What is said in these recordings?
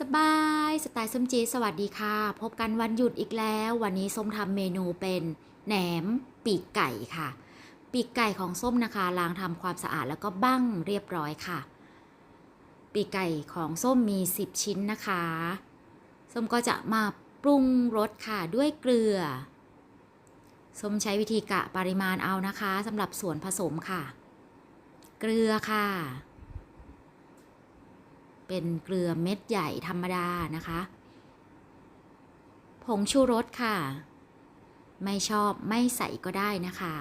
สบายสไตล์ส้มจีสวัสดีค่ะ พบกันวันหยุดอีกแล้ว วันนี้ส้มทำเมนูเป็นแหนมปีกไก่ค่ะ ปีกไก่ของส้มนะคะล้างทำความสะอาดแล้วก็บั้งเรียบร้อยค่ะ ปีกไก่ของส้มมี 10 ชิ้นนะคะ ส้มก็จะมาปรุงรสค่ะด้วยเกลือ ส้มใช้วิธีกะปริมาณเอานะคะสำหรับส่วนผสมค่ะ เกลือค่ะ เป็นเกลือเม็ดใหญ่ธรรมดานะคะ ผงชูรสค่ะ ไม่ชอบไม่ใส่ก็ได้นะคะ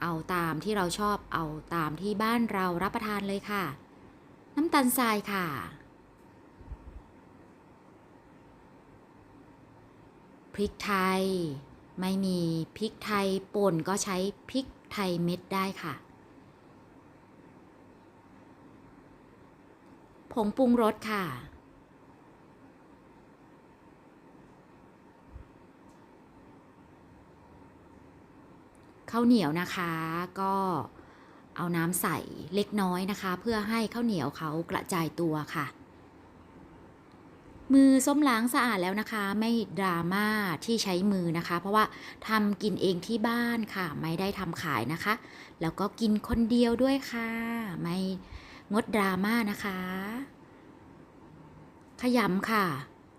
เอาตามที่เราชอบเอาตามที่บ้านเรารับประทานเลยค่ะ น้ำตาลทรายค่ะพริกไทย ไม่มีพริกไทยป่นก็ใช้พริกไทยเม็ดได้ค่ะ งปรุงรสค่ะ ข้าวเหนียวนะคะก็เอาน้ำใส่เล็กน้อยนะคะ เพื่อให้ข้าวเหนียวเขากระจายตัวค่ะ มือส้มล้างสะอาดแล้วนะคะ ไม่ดราม่าที่ใช้มือนะคะ เพราะว่าทำกินเองที่บ้านค่ะ ไม่ได้ทำขายนะคะ แล้วก็กินคนเดียวด้วยค่ะ ไม่งดดราม่านะคะ ขยำค่ะ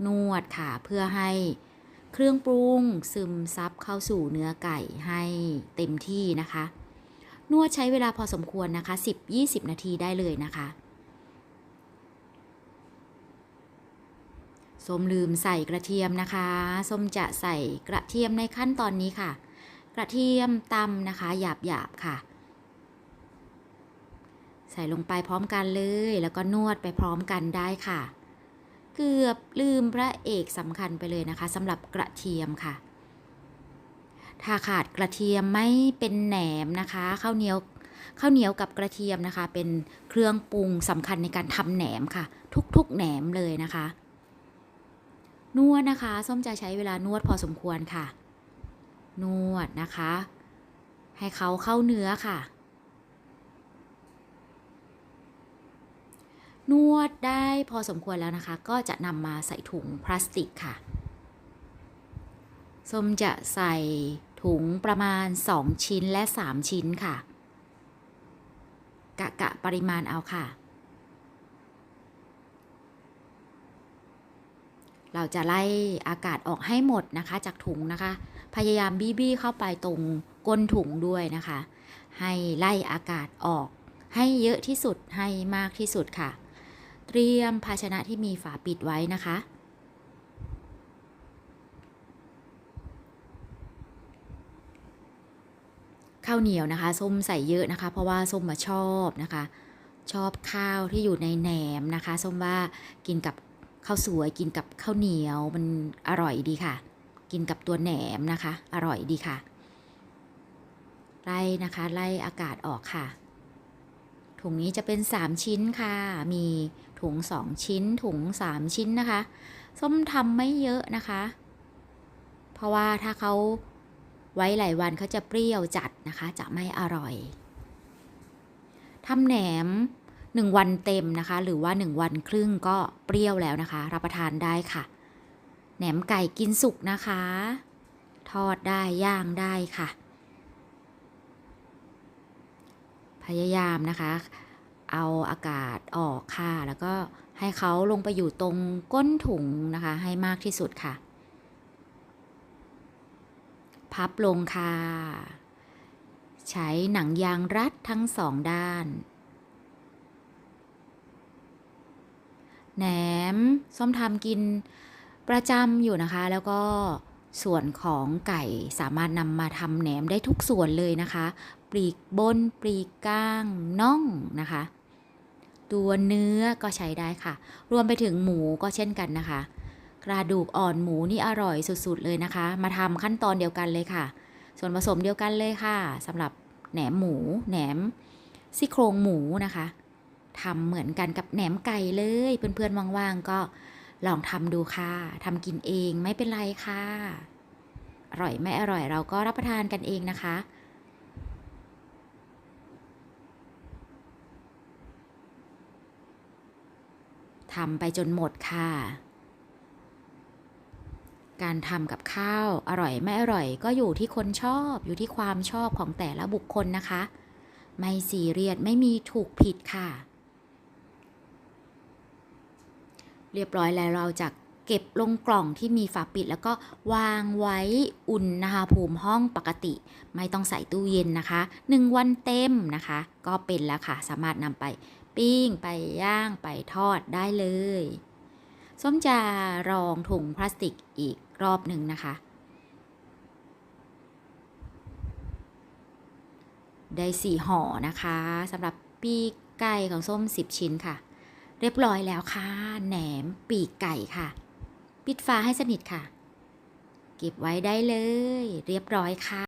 นวดค่ะเพื่อให้เครื่องปรุงซึมซับเข้าสู่เนื้อไก่ให้เต็มที่นะคะ นวดใช้เวลาพอสมควรนะคะ 10-20 นาทีได้เลยนะคะส้มลืมใส่กระเทียมนะคะส้มจะใส่กระเทียมในขั้นตอนนี้ค่ะ กระเทียมตำนะคะ หยาบๆค่ะ ใส่ลงไปพร้อมกันเลย แล้วก็นวดไปพร้อมกันได้ค่ะ เกือบลืมพระเอกสำคัญไปเลยนะคะสำหรับกระเทียมค่ะ ถ้าขาดกระเทียมไม่เป็นแหนมนะคะข้าวเหนียวข้าวเหนียวกับกระเทียมนะคะ เป็นเครื่องปรุงสำคัญในการทำแหนมค่ะ ทุกๆแหนมเลยนะคะ นวดนะคะ ส้มจะใช้เวลานวดพอสมควรค่ะ นวดนะคะ ให้เขาเข้าเนื้อค่ะ นวดได้พอสมควรแล้วนะคะ ก็จะนำมาใส่ถุงพลาสติกค่ะส้มจะใส่ถุงประมาณ 2 ชิ้นและ 3 ชิ้นค่ะ กะกะปริมาณเอาค่ะ เราจะไล่อากาศออกให้หมดนะคะจากถุงนะคะ พยายามบี้บี้เข้าไปตรงก้นถุงด้วยนะคะ ให้ไล่อากาศออกให้เยอะที่สุดให้มากที่สุดค่ะ เตรียมภาชนะที่มีฝาปิดไว้นะคะ ข้าวเหนียวนะคะ ส้มใส่เยอะนะคะ เพราะว่าส้มมาชอบนะคะ ชอบข้าวที่อยู่ในแหนมนะคะ ส้มว่ากินกับข้าวสวยกินกับข้าวเหนียวมันอร่อยดีค่ะ กินกับตัวแหนมนะคะ อร่อยดีค่ะไล่นะคะไล่อากาศออกค่ะ ถุงนี้จะเป็น 3 ชิ้นค่ะ มีถุง 2 ชิ้น ถุง 3 ชิ้นนะคะ ส้มทำไม่เยอะนะคะ เพราะว่าถ้าเขาไว้หลายวันเขาจะเปรี้ยวจัดนะคะ จะไม่อร่อยทำแหนม 1 วันเต็มนะคะ หรือว่า 1 วันครึ่งก็เปรี้ยวแล้วนะคะ รับประทานได้ค่ะ แหนมไก่กินสุกนะคะ ทอดได้ย่างได้ค่ะ พ ยายามนะคะ เอาอากาศออกค่ะ แล้วก็ให้เขาลงไปอยู่ตรงก้นถุงนะคะ ให้มากที่สุดค่ะ พับลงค่ะ ใช้หนังยางรัดทั้งสองด้าน แหนมส้มทำกินประจำอยู่นะคะ แล้วก็ส่วนของไก่สามารถนำมาทำแหนมได้ทุกส่วนเลยนะคะ ลีกบน ปลีกก้างน่องนะคะ ตัวเนื้อก็ใช้ได้ค่ะ รวมไปถึงหมูก็เช่นกันนะคะ กระดูกอ่อนหมูนี่อร่อยสุดๆเลยนะคะ มาทำขั้นตอนเดียวกันเลยค่ะ ส่วนผสมเดียวกันเลยค่ะสำหรับแหนมหมู แหนมซี่โครงหมูนะคะทำเหมือนกันกับแหนมไก่เลย เพื่อนๆว่างๆก็ลองทำดูค่ะทำกินเองไม่เป็นไรค่ะอร่อยไม่อร่อยเราก็รับประทานกันเองนะคะ ทำไปจนหมดค่ะ การทำกับข้าวอร่อยไม่อร่อยก็อยู่ที่คนชอบอยู่ที่ความชอบของแต่ละบุคคลนะคะ ไม่ซีเรียสไม่มีถูกผิดค่ะ เรียบร้อยแล้วเราจะเก็บลงกล่องที่มีฝาปิด แล้วก็วางไว้อุ่นนะคะภูมิห้องปกติ ไม่ต้องใส่ตู้เย็นนะคะ 1 วันเต็มนะคะ ก็เป็นแล้วค่ะ สามารถนำไป ปิ้ง ไปย่างไปทอดได้เลย ส้มจะรองถุงพลาสติกอีกรอบหนึ่งนะคะ ได้สี่ห่อนะคะสำหรับปีกไก่ของส้ม 10 ชิ้นค่ะ เรียบร้อยแล้วค่ะ แหนมปีกไก่ค่ะ ปิดฝาให้สนิทค่ะ เก็บไว้ได้เลย เรียบร้อยค่ะ